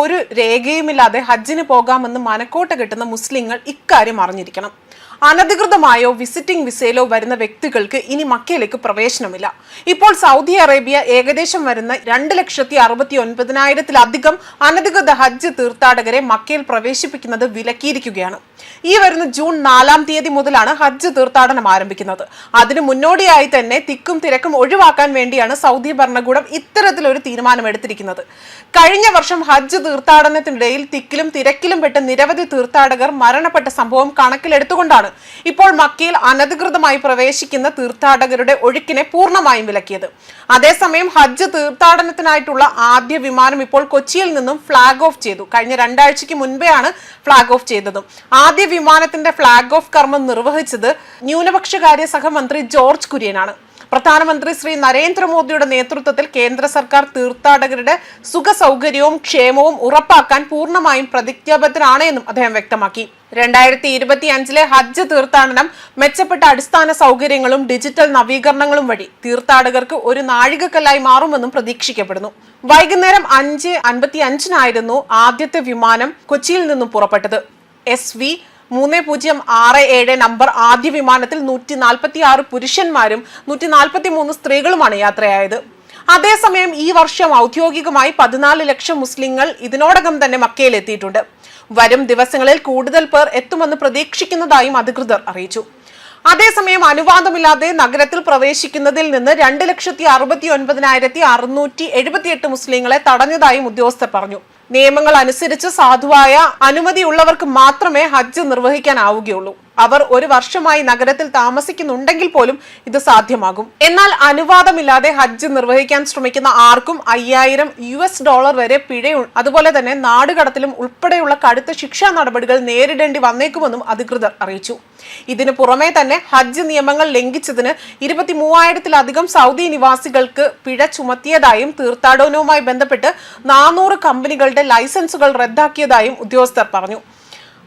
ഒരു രേഖയുമില്ലാതെ ഹജ്ജിന് പോകാമെന്ന് മനക്കോട്ട കിട്ടുന്ന മുസ്ലിങ്ങൾ ഇക്കാര്യം അറിഞ്ഞിരിക്കണം. അനധികൃതമായോ വിസിറ്റിംഗ് വിസയിലോ വരുന്ന വ്യക്തികൾക്ക് ഇനി മക്കയിലേക്ക് പ്രവേശനമില്ല. ഇപ്പോൾ സൗദി അറേബ്യ ഏകദേശം വരുന്ന രണ്ട് ലക്ഷത്തി അറുപത്തി ഒൻപതിനായിരത്തിലധികം അനധികൃത ഹജ്ജ് തീർത്ഥാടകരെ മക്കയിൽ പ്രവേശിപ്പിക്കുന്നത് വിലക്കിയിരിക്കുകയാണ്. ഈ വരുന്ന ജൂൺ നാലാം തീയതി മുതലാണ് ഹജ്ജ് തീർത്ഥാടനം ആരംഭിക്കുന്നത്. അതിനു മുന്നോടിയായി തന്നെ തിക്കും തിരക്കും ഒഴിവാക്കാൻ വേണ്ടിയാണ് സൗദി ഭരണകൂടം ഇത്തരത്തിലൊരു തീരുമാനമെടുത്തിരിക്കുന്നത്. കഴിഞ്ഞ വർഷം ഹജ്ജ് തീർത്ഥാടനത്തിനിടയിൽ തിക്കിലും തിരക്കിലും പെട്ട് നിരവധി തീർത്ഥാടകർ മരണപ്പെട്ട സംഭവം കണക്കിലെടുത്തുകൊണ്ടാണ് ഇപ്പോൾ മക്കയിൽ അനധികൃതമായി പ്രവേശിക്കുന്ന തീർത്ഥാടകരുടെ ഒഴുക്കിനെ പൂർണമായും വിലക്കിയത്. അതേസമയം ഹജ്ജ് തീർത്ഥാടനത്തിനായിട്ടുള്ള ആദ്യ വിമാനം ഇപ്പോൾ കൊച്ചിയിൽ നിന്നും ഫ്ളാഗ് ഓഫ് ചെയ്തു. കഴിഞ്ഞ രണ്ടാഴ്ചയ്ക്ക് മുൻപെയാണ് ഫ്ളാഗ് ഓഫ് ചെയ്തതും. ആദ്യ വിമാനത്തിന്റെ ഫ്ളാഗ് ഓഫ് കർമ്മം നിർവഹിച്ചത് ന്യൂനപക്ഷകാര്യ സഹമന്ത്രി ജോർജ് കുര്യനാണ്. പ്രധാനമന്ത്രി ശ്രീ നരേന്ദ്രമോദിയുടെ നേതൃത്വത്തിൽ കേന്ദ്ര സർക്കാർ തീർത്ഥാടകരുടെ സുഖ സൗകര്യവും ക്ഷേമവും ഉറപ്പാക്കാൻ പൂർണമായും പ്രതിജ്ഞാബദ്ധരാണ് എന്നും അദ്ദേഹം വ്യക്തമാക്കി. രണ്ടായിരത്തി ഇരുപത്തി അഞ്ചിലെ ഹജ്ജ് തീർത്ഥാടനം മെച്ചപ്പെട്ട അടിസ്ഥാന സൗകര്യങ്ങളും ഡിജിറ്റൽ നവീകരണങ്ങളും വഴി തീർത്ഥാടകർക്ക് ഒരു നാഴികക്കല്ലായി മാറുമെന്നും പ്രതീക്ഷിക്കപ്പെടുന്നു. വൈകുന്നേരം അഞ്ച് അൻപത്തി അഞ്ചിനായിരുന്നു ആദ്യത്തെ വിമാനം കൊച്ചിയിൽ നിന്നും പുറപ്പെട്ടത്. എസ് വി മൂന്ന് പൂജ്യം ആറ് ഏഴ് നമ്പർ ആദ്യ വിമാനത്തിൽ നൂറ്റി നാൽപ്പത്തി ആറ് പുരുഷന്മാരും നൂറ്റി നാൽപ്പത്തി മൂന്ന് സ്ത്രീകളുമാണ് യാത്രയായത്. അതേസമയം ഈ വർഷം ഔദ്യോഗികമായി പതിനാല് ലക്ഷം മുസ്ലിങ്ങൾ ഇതിനോടകം തന്നെ മക്കയിലെത്തിയിട്ടുണ്ട് വരും ദിവസങ്ങളിൽ കൂടുതൽ പേർ എത്തുമെന്ന് പ്രതീക്ഷിക്കുന്നതായും അധികൃതർ അറിയിച്ചു. അതേസമയം അനുവാദമില്ലാതെ നഗരത്തിൽ പ്രവേശിക്കുന്നതിൽ നിന്ന് രണ്ട് ലക്ഷത്തി അറുപത്തി ഒൻപതിനായിരത്തി അറുന്നൂറ്റി എഴുപത്തിയെട്ട് മുസ്ലിങ്ങളെ തടഞ്ഞതായും ഉദ്യോഗസ്ഥർ പറഞ്ഞു. നിയമങ്ങൾ അനുസരിച്ച് സാധുവായ അനുമതിയുള്ളവർക്ക് മാത്രമേ ഹജ്ജ് നിർവഹിക്കാനാവുകയുള്ളൂ. അവർ ഒരു വർഷമായി നഗരത്തിൽ താമസിക്കുന്നുണ്ടെങ്കിൽ പോലും ഇത് സാധ്യമാകും. എന്നാൽ അനുവാദമില്ലാതെ ഹജ്ജ് നിർവഹിക്കാൻ ശ്രമിക്കുന്ന ആർക്കും അയ്യായിരം യു എസ് ഡോളർ വരെ പിഴയുണ്ട് അതുപോലെ തന്നെ നാടുകടത്തിലും ഉൾപ്പെടെയുള്ള കടുത്ത ശിക്ഷാ നടപടികൾ നേരിടേണ്ടി വന്നേക്കുമെന്നും അധികൃതർ അറിയിച്ചു. ഇതിനു പുറമെ തന്നെ ഹജ്ജ് നിയമങ്ങൾ ലംഘിച്ചതിന് ഇരുപത്തി മൂവായിരത്തിലധികം സൗദി നിവാസികൾക്ക് പിഴ ചുമത്തിയതായും തീർത്ഥാടനവുമായി ബന്ധപ്പെട്ട് നാനൂറ് കമ്പനികളുടെ ലൈസൻസുകൾ റദ്ദാക്കിയതായും ഉദ്യോഗസ്ഥർ പറഞ്ഞു.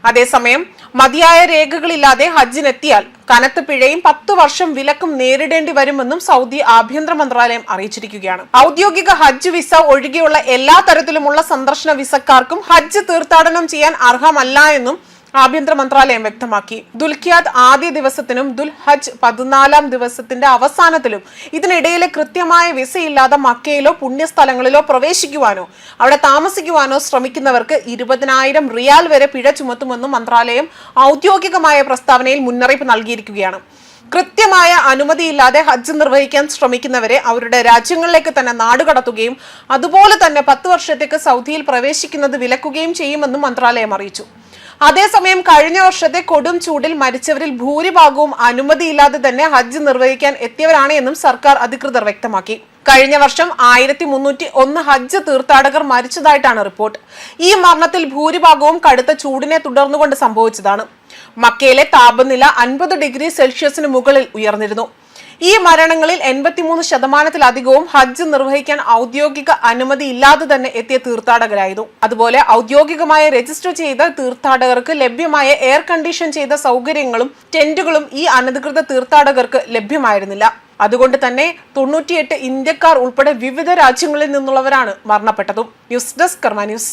അതേസമയം മതിയായ രേഖകളില്ലാതെ ഹജ്ജിനെത്തിയാൽ കനത്ത പിഴയും പത്തു വർഷം വിലക്കും നേരിടേണ്ടി വരുമെന്നും സൗദി ആഭ്യന്തര മന്ത്രാലയം അറിയിച്ചിരിക്കുകയാണ്. ഔദ്യോഗിക ഹജ്ജ് വിസ ഒഴികെയുള്ള എല്ലാ തരത്തിലുമുള്ള സന്ദർശന വിസക്കാർക്കും ഹജ്ജ് തീർത്ഥാടനം ചെയ്യാൻ അർഹമല്ല എന്നും ആഭ്യന്തര മന്ത്രാലയം വ്യക്തമാക്കി. ദുൽഖിയാദ് ആദ്യ ദിവസത്തിനും ദുൽഹജ് പതിനാലാം ദിവസത്തിന്റെ അവസാനത്തിലും ഇതിനിടയിലെ കൃത്യമായ വിസയില്ലാതെ മക്കയിലോ പുണ്യസ്ഥലങ്ങളിലോ പ്രവേശിക്കുവാനോ അവിടെ താമസിക്കുവാനോ ശ്രമിക്കുന്നവർക്ക് ഇരുപതിനായിരം റിയാൽ വരെ പിഴ ചുമത്തുമെന്നും മന്ത്രാലയം ഔദ്യോഗികമായ പ്രസ്താവനയിൽ മുന്നറിയിപ്പ് നൽകിയിരിക്കുകയാണ്. കൃത്യമായ അനുമതിയില്ലാതെ ഹജ്ജ് നിർവഹിക്കാൻ ശ്രമിക്കുന്നവരെ അവരുടെ രാജ്യങ്ങളിലേക്ക് തന്നെ നാടുകടത്തുകയും അതുപോലെ തന്നെ പത്ത് വർഷത്തേക്ക് സൗദിയിൽ പ്രവേശിക്കുന്നത് വിലക്കുകയും ചെയ്യുമെന്നും മന്ത്രാലയം അറിയിച്ചു. അതേസമയം കഴിഞ്ഞ വർഷത്തെ കൊടും ചൂടിൽ മരിച്ചവരിൽ ഭൂരിഭാഗവും അനുമതിയില്ലാതെ തന്നെ ഹജ്ജ് നിർവഹിക്കാൻ എത്തിയവരാണ് എന്നും സർക്കാർ അധികൃതർ വ്യക്തമാക്കി. കഴിഞ്ഞ വർഷം ആയിരത്തി മുന്നൂറ്റി ഒന്ന് ഹജ്ജ് തീർത്ഥാടകർ മരിച്ചതായിട്ടാണ് റിപ്പോർട്ട്. ഈ മരണത്തിൽ ഭൂരിഭാഗവും കടുത്ത ചൂടിനെ തുടർന്നുകൊണ്ട് സംഭവിച്ചതാണ്. മക്കയിലെ താപനില അൻപത് ഡിഗ്രി സെൽഷ്യസിന് മുകളിൽ ഉയർന്നിരുന്നു. ഈ മരണങ്ങളിൽ എൺപത്തിമൂന്ന് ശതമാനത്തിലധികവും ഹജ്ജ് നിർവഹിക്കാൻ ഔദ്യോഗിക അനുമതി ഇല്ലാതെ തന്നെ എത്തിയ തീർത്ഥാടകരായിരുന്നു. അതുപോലെ ഔദ്യോഗികമായി രജിസ്റ്റർ ചെയ്ത തീർത്ഥാടകർക്ക് ലഭ്യമായ എയർ കണ്ടീഷൻ ചെയ്ത സൗകര്യങ്ങളും ടെന്റുകളും ഈ അനധികൃത തീർത്ഥാടകർക്ക് ലഭ്യമായിരുന്നില്ല. അതുകൊണ്ട് തന്നെ തൊണ്ണൂറ്റിയെട്ട് ഇന്ത്യക്കാർ ഉൾപ്പെടെ വിവിധ രാജ്യങ്ങളിൽ നിന്നുള്ളവരാണ് മരണപ്പെട്ടതും. News desk Karma news.